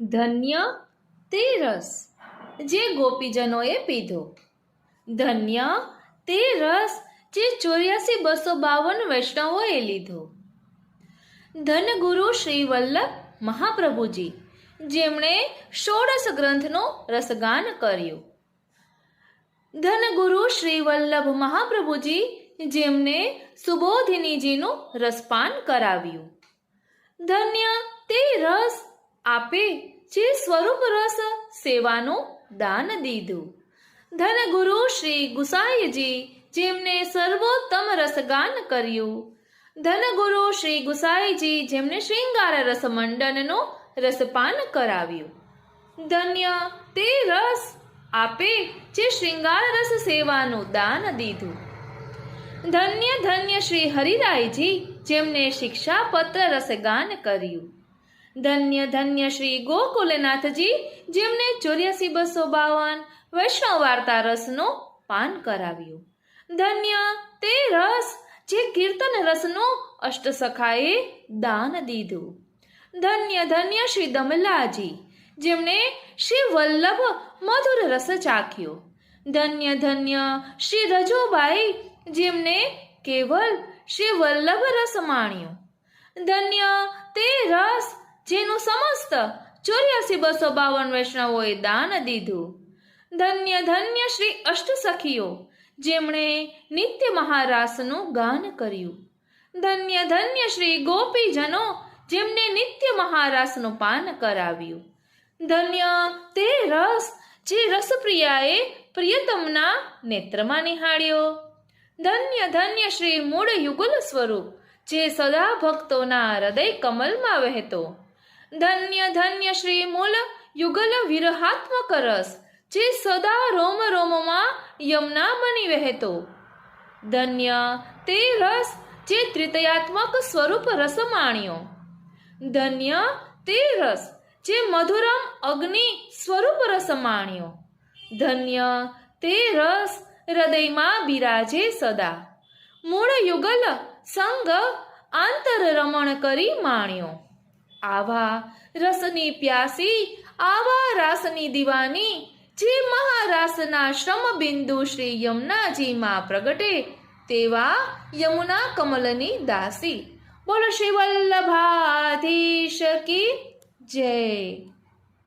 ધન્ય તે રસ, જે ગોપીજનોએ પીધો. ધન્ય તે રસ, જે ચોર્યાસી બસો બાવન વૈષ્ણવોએ લીધો. ધન ગુરુ શ્રી વલ્લભ મહાપ્રભુજી, જેમણે ષોડશ ગ્રંથનો રસગાન કર્યું. ધન ગુરુ શ્રી વલ્લભ મહાપ્રભુજી, જેમને સુબોધિનીજીનું રસપાન કરાવ્યું. ધન્ય તે રસ આપે જે સ્વરૂપ રસ સેવાનું દાન દીધું. ધન ગુરુ શ્રી ગુસાઈજી જેમને સર્વોત્તમ રસગાન કર્યું. ધન ગુરુ શ્રી ગુસાઈજી જેમને શ્રીંગાર રસ મંડનનું રસપાન કરાવ્યું. ધન્ય તે રસ આપે જે શ્રીંગાર રસ સેવાનું દાન દીધું. ધન્ય ધન્ય શ્રી હરિરાયજી જેમને શિક્ષાપત્ર રસગાન કર્યું. ધન્ય ધન્ય શ્રી ગોકુલનાથજી, જેમને ચોર્યાસી બસો બાવન વૈષ્ણવ વાર્તા રસનું પાન કરાવ્યું. ધન્ય તે રસ જે કીર્તન રસનું અષ્ટસખાએ દાન દીધું. ધન્ય ધન્ય શ્રી દમલાજી જેમણે શ્રી વલ્લભ મધુર રસ ચાખ્યો. ધન્ય ધન્ય શ્રી રજોબાઈ, જેમને કેવલ શ્રી વલ્લભ રસ માણ્યો. ધન્ય તે સમસ્ત ચોર્યાસી બસો બાવન વૈષ્ણવોએ દાન દીધું. ધન્ય ધન્ય શ્રી અષ્ટસખીઓ જેમણે નિત્ય મહારાસનું ગાન કર્યું. ધન્ય ધન્ય શ્રી ગોપીજનો, જેમને નિત્ય મહારાસનું પાન કરાવ્યું. ધન્ય તે રસ જે રસપ્રિયાએ પ્રિયતમના નેત્રમાં નિહાળ્યો. ધન્ય ધન્ય શ્રી મૂળ યુગલ સ્વરૂપ, જે સદા ભક્તોના હૃદય કમલમાં વહેતો. ધન્ય ધન્ય શ્રી મૂળ યુગલ વિરહાત્મક રસ જે સદા રોમ રોમમાં યમના બની વહેતો. ધન્ય તે રસ જે ત્રિતયાત્મક સ્વરૂપ રસ માણ્યો. ધન્ય તે રસ જે મધુરમ અગ્નિ સ્વરૂપ રસ માણ્યો. ધન્ય તે રસ હૃદયમાં બિરાજે સદા. મૂળ યુગલ સંગ આંતર રમણ કરી માણ્યો. આવા રસની પ્યાસી, આવા રાસની દીવાની, જે મહારાસના શ્રમ બિંદુ શ્રી યમુનાજીમાં પ્રગટે, તેવા યમુના કમલની દાસી. બોલો શ્રી વલ્લભાધીશ કી જય.